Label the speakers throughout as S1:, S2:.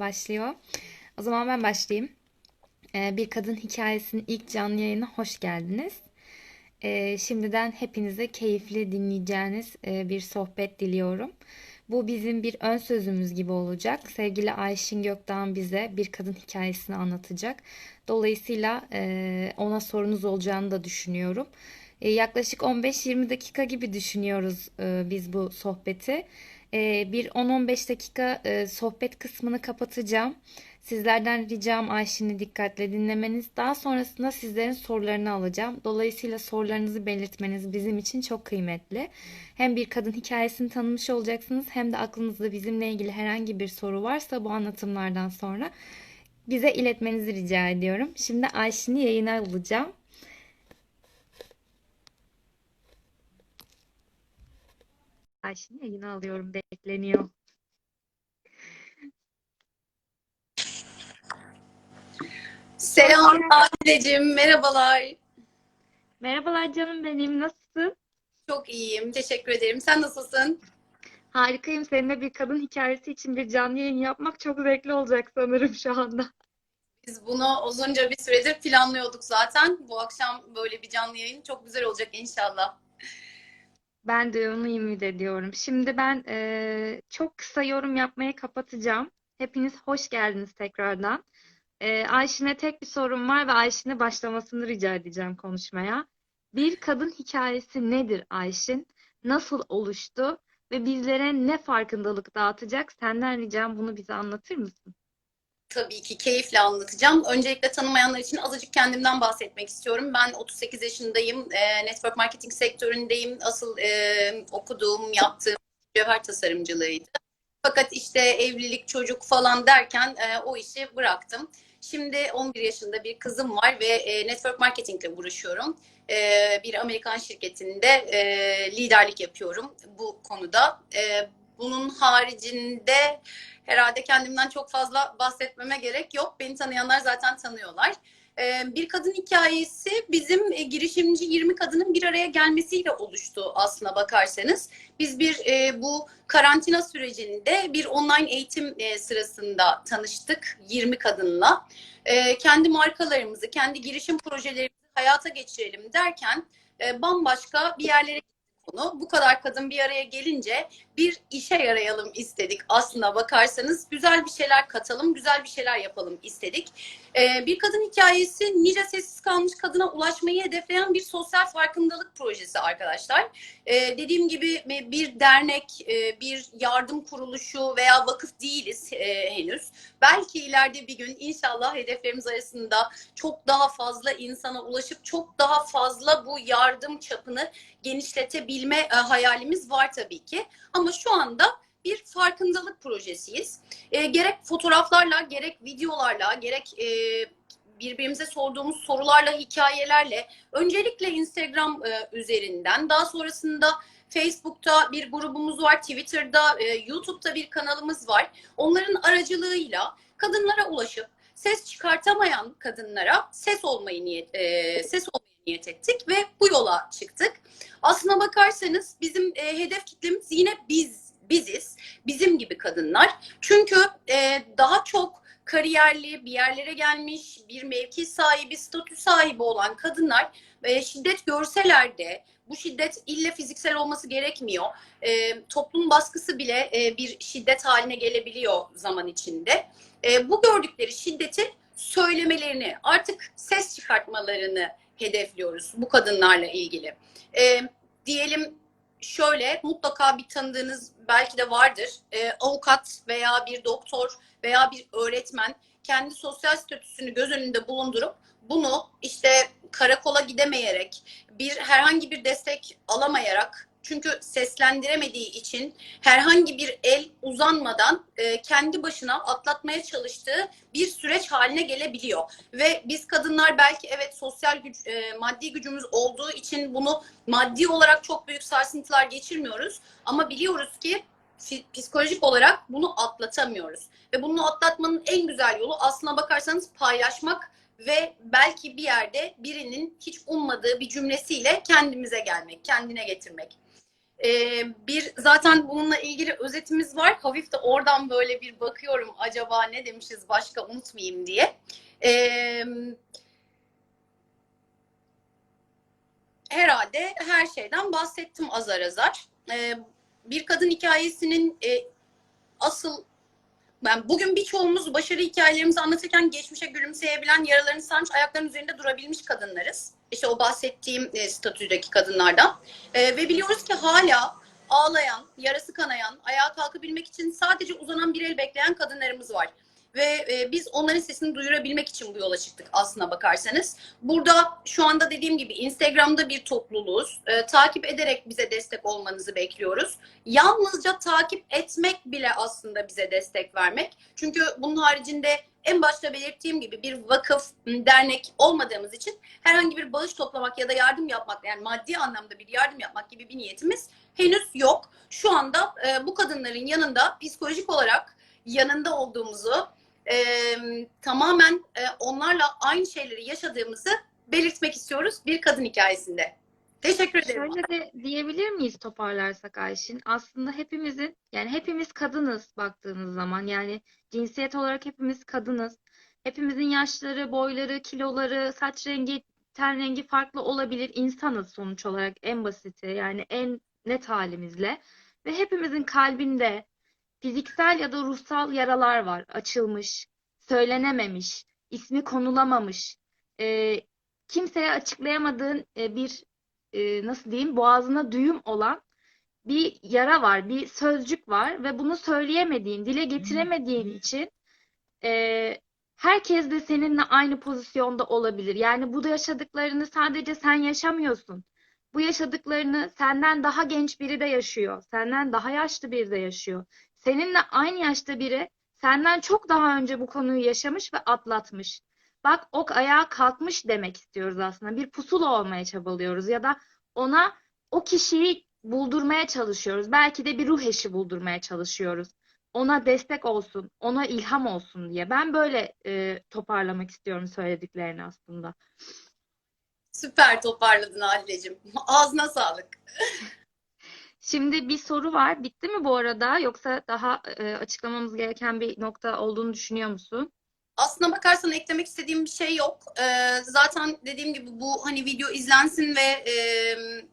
S1: başlıyor. O zaman ben başlayayım. Ee, Bir Kadın Hikayesi'nin ilk canlı yayına hoş geldiniz. Ee, şimdiden hepinize keyifli dinleyeceğiniz e, bir sohbet diliyorum. Bu bizim bir ön sözümüz gibi olacak. Sevgili Ayşin Gökdağ bize bir kadın hikayesini anlatacak. Dolayısıyla e, ona sorunuz olacağını da düşünüyorum. E, yaklaşık 15-20 dakika gibi düşünüyoruz biz bu sohbeti. E, bir 10-15 dakika e, sohbet kısmını kapatacağım. Sizlerden ricam Ayşin'i dikkatle dinlemeniz. Daha sonrasında sizlerin sorularını alacağım. Dolayısıyla sorularınızı belirtmeniz bizim için çok kıymetli. Hem bir kadın hikayesini tanımış olacaksınız hem de aklınızda bizimle ilgili herhangi bir soru varsa bu anlatımlardan sonra bize iletmenizi rica ediyorum. Şimdi Ayşin'i yayına alacağım. Ayşin'i yayına alıyorum. Bekleniyor.
S2: Selam Adileciğim, merhabalar.
S1: Merhabalar canım benim. Nasılsın?
S2: Çok iyiyim, teşekkür ederim. Sen nasılsın?
S1: Harikayım. Seninle bir kadın hikayesi için bir canlı yayın yapmak çok zevkli olacak sanırım şu anda.
S2: Biz bunu uzunca bir süredir planlıyorduk zaten. Bu akşam böyle bir canlı yayın çok güzel olacak inşallah.
S1: Ben de onu ümit ediyorum. Şimdi ben eee, çok kısa yorum yapmayı kapatacağım. Hepiniz hoş geldiniz tekrardan. Eee Ayşin'e tek bir sorum var ve Ayşin'e başlamasını rica edeceğim konuşmaya. Bir kadın hikayesi nedir Ayşin? Nasıl oluştu? Ve bizlere ne farkındalık dağıtacak? Senden ricam bunu bize anlatır mısın?
S2: Tabii ki keyifle anlatacağım. Öncelikle tanımayanlar için azıcık kendimden bahsetmek istiyorum. Ben 38 yaşındayım. E, network marketing sektöründeyim. Asıl e, okuduğum, yaptığım cevher tasarımcılığıydı. Fakat işte evlilik, çocuk falan derken e, o işi bıraktım. Şimdi 11 yaşında bir kızım var ve e, network marketingle uğraşıyorum. E, bir Amerikan şirketinde e, liderlik yapıyorum bu konuda. E, bunun haricinde herhalde kendimden çok fazla bahsetmeme gerek yok. Beni tanıyanlar zaten tanıyorlar. Ee, Bir kadın hikayesi bizim e, girişimci 20 kadının bir araya gelmesiyle oluştu aslına bakarsanız. Biz bir e, bu karantina sürecinde bir online eğitim e, sırasında tanıştık 20 kadınla. E, kendi markalarımızı, kendi girişim projelerimizi hayata geçirelim derken bambaşka bir yerlere konu. Bu kadar kadın bir araya gelince bir işe yarayalım istedik aslına bakarsanız. Güzel bir şeyler katalım, güzel bir şeyler yapalım istedik. Ee, bir kadın hikayesi nice sessiz kalmış kadına ulaşmayı hedefleyen bir sosyal farkındalık projesi arkadaşlar. Ee, dediğim gibi bir dernek, e, bir yardım kuruluşu veya vakıf değiliz e, henüz. Belki ileride bir gün inşallah hedeflerimiz arasında çok daha fazla insana ulaşıp çok daha fazla bu yardım çapını genişletebilme e, hayalimiz var tabii ki. Ama şu anda bir farkındalık projesiyiz. E, gerek fotoğraflarla, gerek videolarla, gerek e, birbirimize sorduğumuz sorularla, hikayelerle, öncelikle Instagram e, üzerinden, daha sonrasında Facebook'ta bir grubumuz var, Twitter'da, e, YouTube'da bir kanalımız var. Onların aracılığıyla kadınlara ulaşıp ses çıkartamayan kadınlara ses olmayı niyet e, ses olmayı niyet ettik ve bu yola çıktık. Aslına bakarsanız bizim e, hedef kitlemiz yine biz biziz. Bizim gibi kadınlar. Çünkü e, daha çok kariyerli, bir yerlere gelmiş, bir mevki sahibi, statü sahibi olan kadınlar e, şiddet görseler de bu şiddet ille fiziksel olması gerekmiyor. E, toplum baskısı bile e, bir şiddet haline gelebiliyor zaman içinde. E, bu gördükleri şiddeti söylemelerini, artık ses çıkartmalarını hedefliyoruz bu kadınlarla ilgili. E, diyelim şöyle mutlaka bir tanıdığınız belki de vardır. E, avukat veya bir doktor veya bir öğretmen kendi sosyal statüsünü göz önünde bulundurup bunu işte karakola gidemeyerek bir herhangi bir destek alamayarak çünkü seslendiremediği için herhangi bir el uzanmadan e, kendi başına atlatmaya çalıştığı bir süreç haline gelebiliyor. Ve biz kadınlar belki evet sosyal güç, e, maddi gücümüz olduğu için bunu maddi olarak çok büyük sarsıntılar geçirmiyoruz. Ama biliyoruz ki psikolojik olarak bunu atlatamıyoruz. Ve bunu atlatmanın en güzel yolu aslına bakarsanız paylaşmak ve belki bir yerde birinin hiç ummadığı bir cümlesiyle kendimize gelmek, kendine getirmek. Ee, bir zaten bununla ilgili özetimiz var. Hafif de oradan böyle bir bakıyorum acaba ne demişiz başka unutmayayım diye. Ee, herhalde her şeyden bahsettim azar azar. Ee, bir kadın hikayesinin e, asıl ben bugün birçoğumuz başarı hikayelerimizi anlatırken geçmişe gülümseyebilen, yaralarını sarmış, ayaklarının üzerinde durabilmiş kadınlarız. İşte o bahsettiğim e, statüdeki kadınlardan. E, ve biliyoruz ki hala ağlayan, yarası kanayan, ayağa kalkabilmek için sadece uzanan bir el bekleyen kadınlarımız var. Ve e, biz onların sesini duyurabilmek için bu yola çıktık aslına bakarsanız. Burada şu anda dediğim gibi Instagram'da bir topluluğuz. E, takip ederek bize destek olmanızı bekliyoruz. Yalnızca takip etmek bile aslında bize destek vermek. Çünkü bunun haricinde en başta belirttiğim gibi bir vakıf, dernek olmadığımız için herhangi bir bağış toplamak ya da yardım yapmak yani maddi anlamda bir yardım yapmak gibi bir niyetimiz henüz yok. Şu anda e, bu kadınların yanında psikolojik olarak yanında olduğumuzu e, tamamen e, onlarla aynı şeyleri yaşadığımızı belirtmek istiyoruz bir kadın hikayesinde. Teşekkür ederim.
S1: Şöyle de diyebilir miyiz toparlarsak Ayşin? Aslında hepimizin yani hepimiz kadınız baktığınız zaman yani cinsiyet olarak hepimiz kadınız. Hepimizin yaşları, boyları, kiloları, saç rengi, ten rengi farklı olabilir. İnsanız sonuç olarak en basiti yani en net halimizle ve hepimizin kalbinde fiziksel ya da ruhsal yaralar var. Açılmış, söylenememiş, ismi konulamamış, e, kimseye açıklayamadığın e, bir e, nasıl diyeyim boğazına düğüm olan bir yara var, bir sözcük var ve bunu söyleyemediğin, dile getiremediğin için e, herkes de seninle aynı pozisyonda olabilir. Yani bu da yaşadıklarını sadece sen yaşamıyorsun. Bu yaşadıklarını senden daha genç biri de yaşıyor. Senden daha yaşlı biri de yaşıyor. Seninle aynı yaşta biri senden çok daha önce bu konuyu yaşamış ve atlatmış. Bak ok ayağa kalkmış demek istiyoruz aslında. Bir pusula olmaya çabalıyoruz ya da ona o kişiyi buldurmaya çalışıyoruz. Belki de bir ruh eşi buldurmaya çalışıyoruz. Ona destek olsun, ona ilham olsun diye. Ben böyle e, toparlamak istiyorum söylediklerini aslında.
S2: Süper toparladın Halide'cim. Ağzına sağlık.
S1: Şimdi bir soru var. Bitti mi bu arada? Yoksa daha e, açıklamamız gereken bir nokta olduğunu düşünüyor musun?
S2: Aslına bakarsan eklemek istediğim bir şey yok. Ee, zaten dediğim gibi bu hani video izlensin ve e,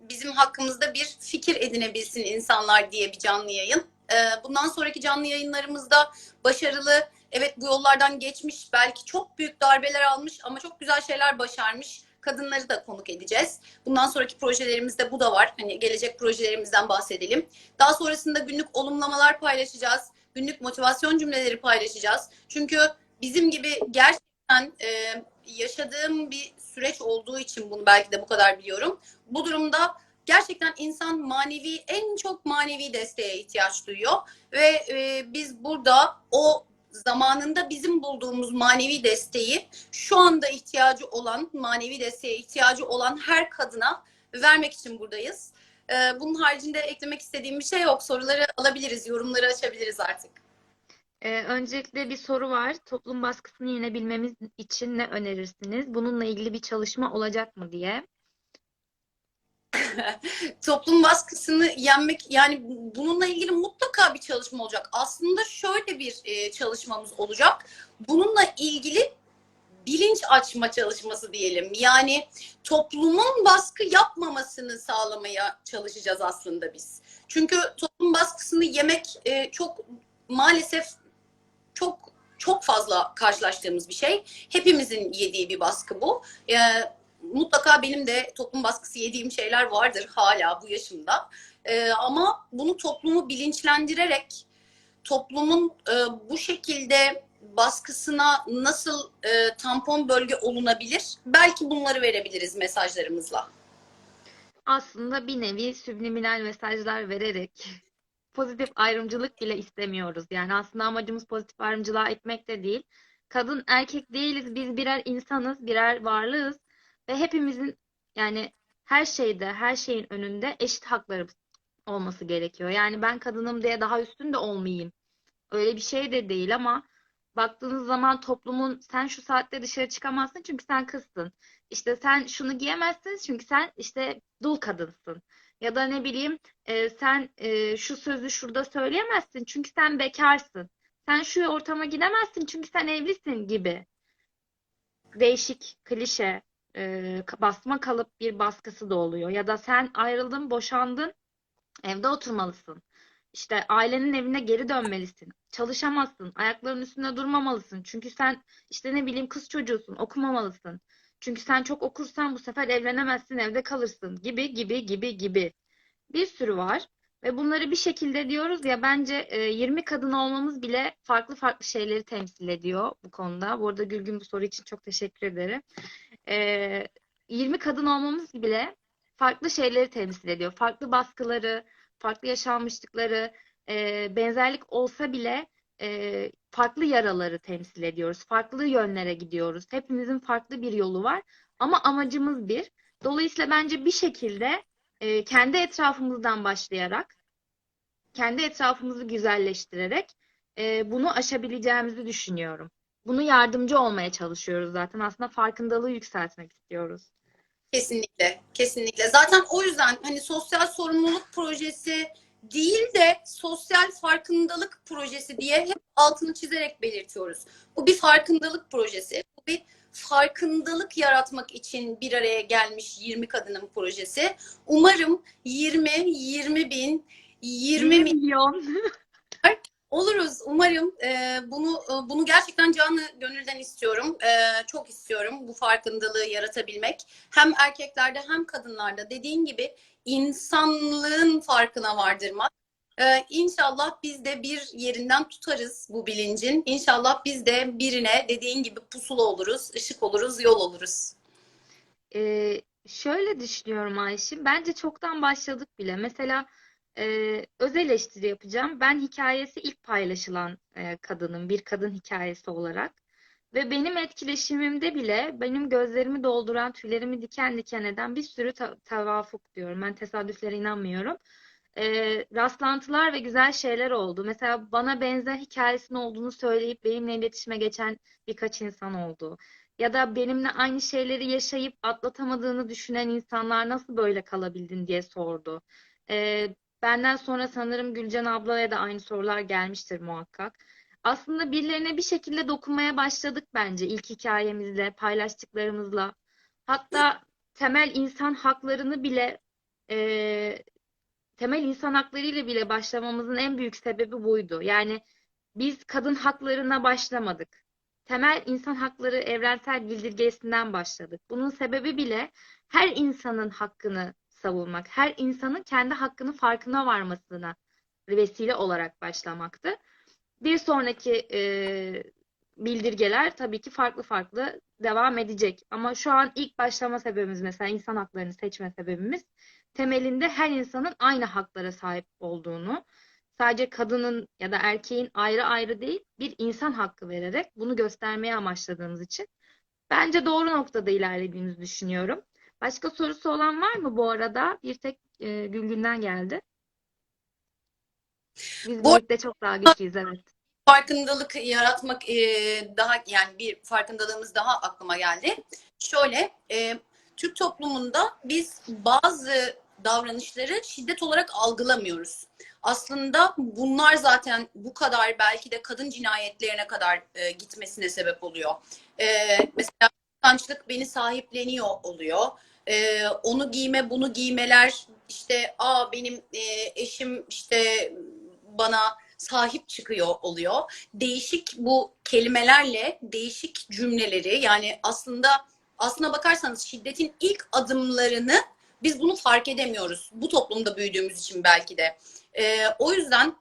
S2: bizim hakkımızda bir fikir edinebilsin insanlar diye bir canlı yayın. Ee, bundan sonraki canlı yayınlarımızda başarılı, evet bu yollardan geçmiş, belki çok büyük darbeler almış ama çok güzel şeyler başarmış kadınları da konuk edeceğiz. Bundan sonraki projelerimizde bu da var. Hani gelecek projelerimizden bahsedelim. Daha sonrasında günlük olumlamalar paylaşacağız. Günlük motivasyon cümleleri paylaşacağız. Çünkü bizim gibi gerçekten e, yaşadığım bir süreç olduğu için bunu belki de bu kadar biliyorum. Bu durumda gerçekten insan manevi en çok manevi desteğe ihtiyaç duyuyor ve e, biz burada o zamanında bizim bulduğumuz manevi desteği şu anda ihtiyacı olan manevi desteğe ihtiyacı olan her kadına vermek için buradayız. E, bunun haricinde eklemek istediğim bir şey yok. Soruları alabiliriz, yorumları açabiliriz artık.
S1: Ee, öncelikle bir soru var. Toplum baskısını yenebilmemiz için ne önerirsiniz? Bununla ilgili bir çalışma olacak mı diye.
S2: Toplum baskısını yenmek yani bununla ilgili mutlaka bir çalışma olacak. Aslında şöyle bir e, çalışmamız olacak. Bununla ilgili bilinç açma çalışması diyelim. Yani toplumun baskı yapmamasını sağlamaya çalışacağız aslında biz. Çünkü toplum baskısını yemek e, çok maalesef çok çok fazla karşılaştığımız bir şey. Hepimizin yediği bir baskı bu. E, mutlaka benim de toplum baskısı yediğim şeyler vardır hala bu yaşımda. E, ama bunu toplumu bilinçlendirerek toplumun e, bu şekilde baskısına nasıl e, tampon bölge olunabilir? Belki bunları verebiliriz mesajlarımızla.
S1: Aslında bir nevi subliminal mesajlar vererek pozitif ayrımcılık bile istemiyoruz. Yani aslında amacımız pozitif ayrımcılığa etmek de değil. Kadın erkek değiliz. Biz birer insanız, birer varlığız ve hepimizin yani her şeyde, her şeyin önünde eşit hakları olması gerekiyor. Yani ben kadınım diye daha üstün de olmayayım. Öyle bir şey de değil ama baktığınız zaman toplumun sen şu saatte dışarı çıkamazsın çünkü sen kızsın. İşte sen şunu giyemezsin çünkü sen işte dul kadınsın. Ya da ne bileyim e, sen e, şu sözü şurada söyleyemezsin çünkü sen bekarsın. Sen şu ortama gidemezsin çünkü sen evlisin gibi. Değişik, klişe, e, basma kalıp bir baskısı da oluyor. Ya da sen ayrıldın, boşandın, evde oturmalısın. İşte ailenin evine geri dönmelisin. Çalışamazsın, ayaklarının üstünde durmamalısın. Çünkü sen işte ne bileyim kız çocuğusun, okumamalısın. Çünkü sen çok okursan bu sefer evlenemezsin, evde kalırsın gibi gibi gibi gibi. Bir sürü var. Ve bunları bir şekilde diyoruz ya bence e, 20 kadın olmamız bile farklı farklı şeyleri temsil ediyor bu konuda. Bu arada Gülgün bu soru için çok teşekkür ederim. E, 20 kadın olmamız bile farklı şeyleri temsil ediyor. Farklı baskıları, farklı yaşanmışlıkları, e, benzerlik olsa bile e, farklı yaraları temsil ediyoruz. Farklı yönlere gidiyoruz. Hepimizin farklı bir yolu var ama amacımız bir. Dolayısıyla bence bir şekilde e, kendi etrafımızdan başlayarak, kendi etrafımızı güzelleştirerek e, bunu aşabileceğimizi düşünüyorum. Bunu yardımcı olmaya çalışıyoruz zaten. Aslında farkındalığı yükseltmek istiyoruz.
S2: Kesinlikle, kesinlikle. Zaten o yüzden hani sosyal sorumluluk projesi değil de sosyal farkındalık projesi diye hep altını çizerek belirtiyoruz. Bu bir farkındalık projesi. Bu bir farkındalık yaratmak için bir araya gelmiş 20 kadının projesi. Umarım 20, 20 bin, 20
S1: milyon.
S2: Oluruz. Umarım e, bunu e, bunu gerçekten canı gönülden istiyorum. E, çok istiyorum bu farkındalığı yaratabilmek. Hem erkeklerde hem kadınlarda dediğin gibi insanlığın farkına vardırmak. E, inşallah biz de bir yerinden tutarız bu bilincin. İnşallah biz de birine dediğin gibi pusula oluruz, ışık oluruz, yol oluruz.
S1: Ee, şöyle düşünüyorum Ayşe. Bence çoktan başladık bile. Mesela e, öz eleştiri yapacağım. Ben hikayesi ilk paylaşılan e, kadının, bir kadın hikayesi olarak. Ve benim etkileşimimde bile benim gözlerimi dolduran, tüylerimi diken diken eden bir sürü ta- tevafuk diyorum. Ben tesadüflere inanmıyorum. E, rastlantılar ve güzel şeyler oldu. Mesela bana benzer hikayesinin olduğunu söyleyip benimle iletişime geçen birkaç insan oldu. Ya da benimle aynı şeyleri yaşayıp atlatamadığını düşünen insanlar nasıl böyle kalabildin diye sordu. E, benden sonra sanırım Gülcan ablaya da aynı sorular gelmiştir muhakkak. Aslında birilerine bir şekilde dokunmaya başladık bence ilk hikayemizle, paylaştıklarımızla. Hatta temel insan haklarını bile e, temel insan haklarıyla bile başlamamızın en büyük sebebi buydu. Yani biz kadın haklarına başlamadık. Temel insan hakları evrensel bildirgesinden başladık. Bunun sebebi bile her insanın hakkını savunmak, her insanın kendi hakkının farkına varmasına vesile olarak başlamaktı. Bir sonraki e, bildirgeler tabii ki farklı farklı devam edecek. Ama şu an ilk başlama sebebimiz mesela insan haklarını seçme sebebimiz temelinde her insanın aynı haklara sahip olduğunu, sadece kadının ya da erkeğin ayrı ayrı değil bir insan hakkı vererek bunu göstermeye amaçladığımız için bence doğru noktada ilerlediğimizi düşünüyorum. Başka sorusu olan var mı bu arada? Bir tek e, Gülgün'den geldi. Biz
S2: Bu-
S1: birlikte çok daha güçlüyüz evet.
S2: farkındalık yaratmak e, daha yani bir farkındalığımız daha aklıma geldi. Şöyle e, Türk toplumunda biz bazı davranışları şiddet olarak algılamıyoruz. Aslında bunlar zaten bu kadar belki de kadın cinayetlerine kadar e, gitmesine sebep oluyor. E, mesela kıskançlık beni sahipleniyor oluyor. E, onu giyme bunu giymeler işte aa benim e, eşim işte bana sahip çıkıyor oluyor. Değişik bu kelimelerle değişik cümleleri yani aslında aslına bakarsanız şiddetin ilk adımlarını biz bunu fark edemiyoruz. Bu toplumda büyüdüğümüz için belki de. Ee, o yüzden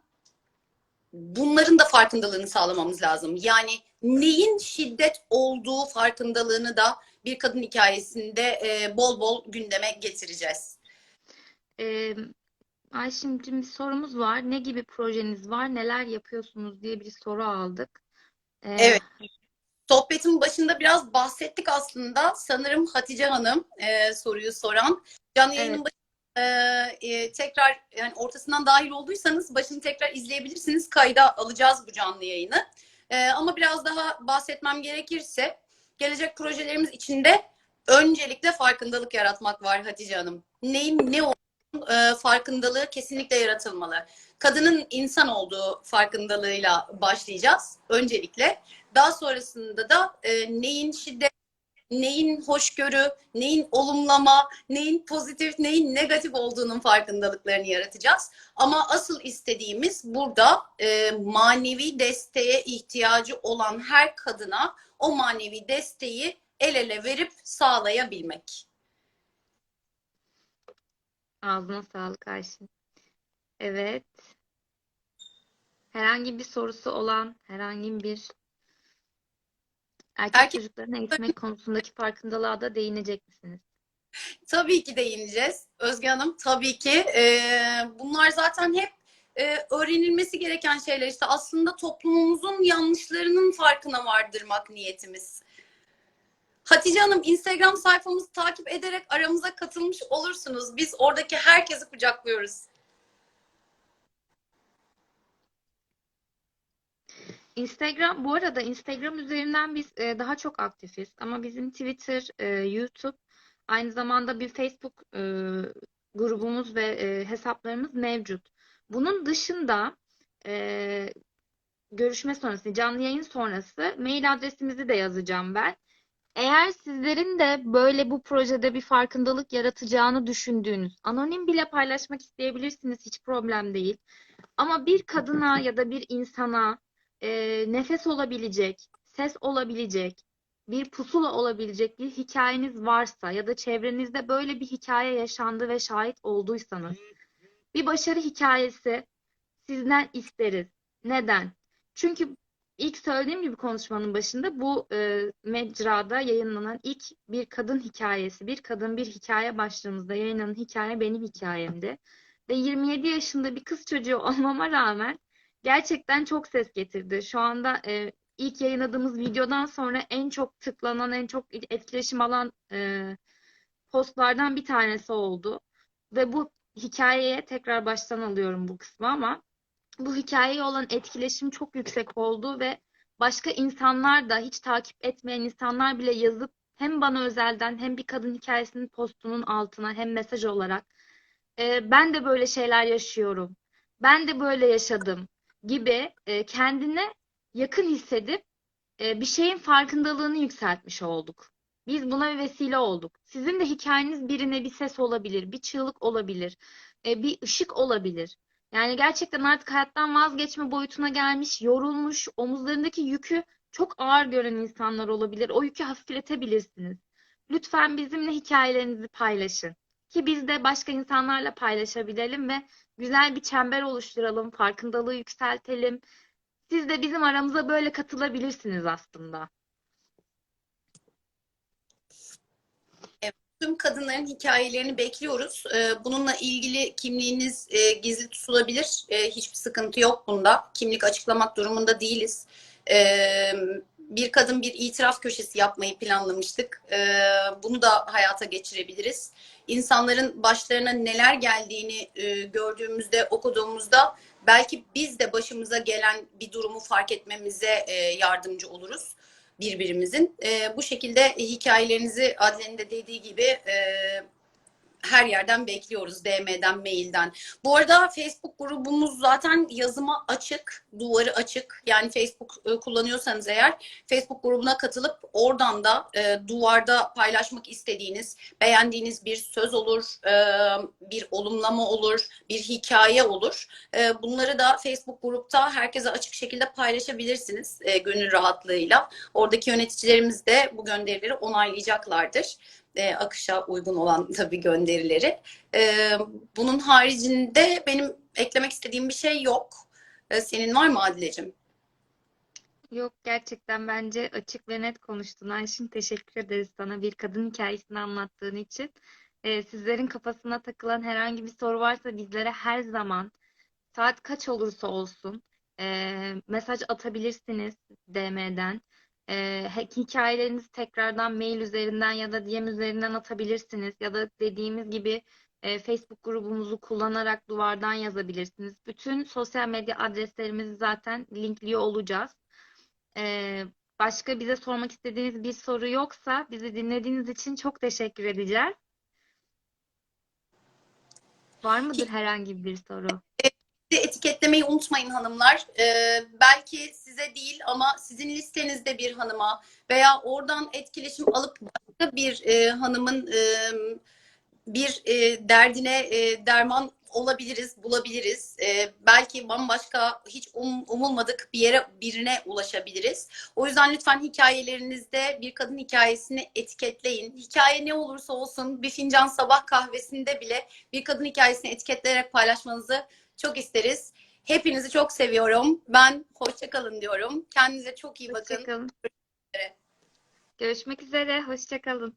S2: bunların da farkındalığını sağlamamız lazım. Yani neyin şiddet olduğu farkındalığını da bir kadın hikayesinde e, bol bol gündeme getireceğiz.
S1: Ee, Ayşim'cim bir sorumuz var. Ne gibi projeniz var? Neler yapıyorsunuz diye bir soru aldık. Ee,
S2: Evet. Sohbetin başında biraz bahsettik aslında. Sanırım Hatice Hanım e, soruyu soran. Canlı yayının
S1: Evet.
S2: başında e, e, tekrar yani ortasından dahil olduysanız başını tekrar izleyebilirsiniz. Kayda alacağız bu canlı yayını. E, ama biraz daha bahsetmem gerekirse gelecek projelerimiz içinde öncelikle farkındalık yaratmak var Hatice Hanım. Neyin ne e, farkındalığı kesinlikle yaratılmalı. Kadının insan olduğu farkındalığıyla başlayacağız öncelikle. Daha sonrasında da e, neyin şiddet, neyin hoşgörü, neyin olumlama, neyin pozitif, neyin negatif olduğunun farkındalıklarını yaratacağız. Ama asıl istediğimiz burada e, manevi desteğe ihtiyacı olan her kadına o manevi desteği el ele verip sağlayabilmek.
S1: Ağzına sağlık Ayşin. Evet. Herhangi bir sorusu olan, herhangi bir erkek
S2: Erkek-
S1: çocuklarına eğitmek konusundaki farkındalığa da değinecek misiniz?
S2: Tabii ki değineceğiz Özge Hanım. Tabii ki. Ee, bunlar zaten hep e, öğrenilmesi gereken şeyler. İşte aslında toplumumuzun yanlışlarının farkına vardırmak niyetimiz. Hatice Hanım Instagram sayfamızı takip ederek aramıza katılmış olursunuz. Biz oradaki herkesi kucaklıyoruz.
S1: Instagram, bu arada Instagram üzerinden biz e, daha çok aktifiz. Ama bizim Twitter, e, YouTube, aynı zamanda bir Facebook e, grubumuz ve e, hesaplarımız mevcut. Bunun dışında e, görüşme sonrası, canlı yayın sonrası mail adresimizi de yazacağım ben. Eğer sizlerin de böyle bu projede bir farkındalık yaratacağını düşündüğünüz, anonim bile paylaşmak isteyebilirsiniz, hiç problem değil. Ama bir kadına ya da bir insana e, nefes olabilecek, ses olabilecek, bir pusula olabilecek bir hikayeniz varsa ya da çevrenizde böyle bir hikaye yaşandı ve şahit olduysanız, bir başarı hikayesi sizden isteriz. Neden? Çünkü ilk söylediğim gibi konuşmanın başında bu e, mecrada yayınlanan ilk bir kadın hikayesi, bir kadın bir hikaye başlığımızda yayınlanan hikaye benim hikayemdi. Ve 27 yaşında bir kız çocuğu olmama rağmen gerçekten çok ses getirdi. Şu anda e, ilk yayınladığımız videodan sonra en çok tıklanan, en çok etkileşim alan e, postlardan bir tanesi oldu. Ve bu hikayeye tekrar baştan alıyorum bu kısmı ama bu hikayeye olan etkileşim çok yüksek oldu ve başka insanlar da hiç takip etmeyen insanlar bile yazıp hem bana özelden hem bir kadın hikayesinin postunun altına hem mesaj olarak e, ben de böyle şeyler yaşıyorum. Ben de böyle yaşadım gibi e, kendine yakın hissedip e, bir şeyin farkındalığını yükseltmiş olduk. Biz buna bir vesile olduk. Sizin de hikayeniz birine bir ses olabilir, bir çığlık olabilir, e, bir ışık olabilir. Yani gerçekten artık hayattan vazgeçme boyutuna gelmiş, yorulmuş, omuzlarındaki yükü çok ağır gören insanlar olabilir. O yükü hafifletebilirsiniz. Lütfen bizimle hikayelerinizi paylaşın. Ki biz de başka insanlarla paylaşabilelim ve güzel bir çember oluşturalım, farkındalığı yükseltelim. Siz de bizim aramıza böyle katılabilirsiniz aslında.
S2: Tüm kadınların hikayelerini bekliyoruz. Ee, Bununla ilgili kimliğiniz e, gizli tutulabilir. E, Hiçbir sıkıntı yok bunda. Kimlik açıklamak durumunda değiliz. Bir kadın bir itiraf köşesi yapmayı planlamıştık. Ee, Bunu da hayata geçirebiliriz. İnsanların başlarına neler geldiğini e, gördüğümüzde, okuduğumuzda belki biz de başımıza gelen bir durumu fark etmemize e, yardımcı oluruz birbirimizin. E, bu şekilde hikayelerinizi Adlen'in de dediği gibi her yerden bekliyoruz. DM'den, mailden. Bu arada Facebook grubumuz zaten yazıma açık, duvarı açık. Yani Facebook e, kullanıyorsanız eğer Facebook grubuna katılıp oradan da e, duvarda paylaşmak istediğiniz, beğendiğiniz bir söz olur, e, bir olumlama olur, bir hikaye olur. E, bunları da Facebook grupta herkese açık şekilde paylaşabilirsiniz e, gönül rahatlığıyla. Oradaki yöneticilerimiz de bu gönderileri onaylayacaklardır e, akışa uygun olan tabii gönderileri. E, bunun haricinde benim eklemek istediğim bir şey yok. E, senin var mı Adile'cim?
S1: Yok gerçekten bence açık ve net konuştun Ayşin. Teşekkür ederiz sana bir kadın hikayesini anlattığın için. Ee, sizlerin kafasına takılan herhangi bir soru varsa bizlere her zaman saat kaç olursa olsun e, mesaj atabilirsiniz DM'den. E, hikayelerinizi tekrardan mail üzerinden ya da DM üzerinden atabilirsiniz. Ya da dediğimiz gibi e, Facebook grubumuzu kullanarak duvardan yazabilirsiniz. Bütün sosyal medya adreslerimizi zaten linkliyor olacağız. Ee, başka bize sormak istediğiniz bir soru yoksa bizi dinlediğiniz için çok teşekkür edeceğiz. Var mıdır herhangi bir soru?
S2: Etiketlemeyi unutmayın hanımlar. Ee, belki size değil ama sizin listenizde bir hanıma veya oradan etkileşim alıp başka bir e, hanımın e, bir e, derdine e, derman olabiliriz, bulabiliriz. E, belki bambaşka hiç um- umulmadık bir yere birine ulaşabiliriz. O yüzden lütfen hikayelerinizde bir kadın hikayesini etiketleyin. Hikaye ne olursa olsun bir fincan sabah kahvesinde bile bir kadın hikayesini etiketleyerek paylaşmanızı çok isteriz. Hepinizi çok seviyorum. Ben hoşça kalın diyorum. Kendinize çok iyi bakın.
S1: Hoşçakalın. Görüşmek üzere. Hoşçakalın.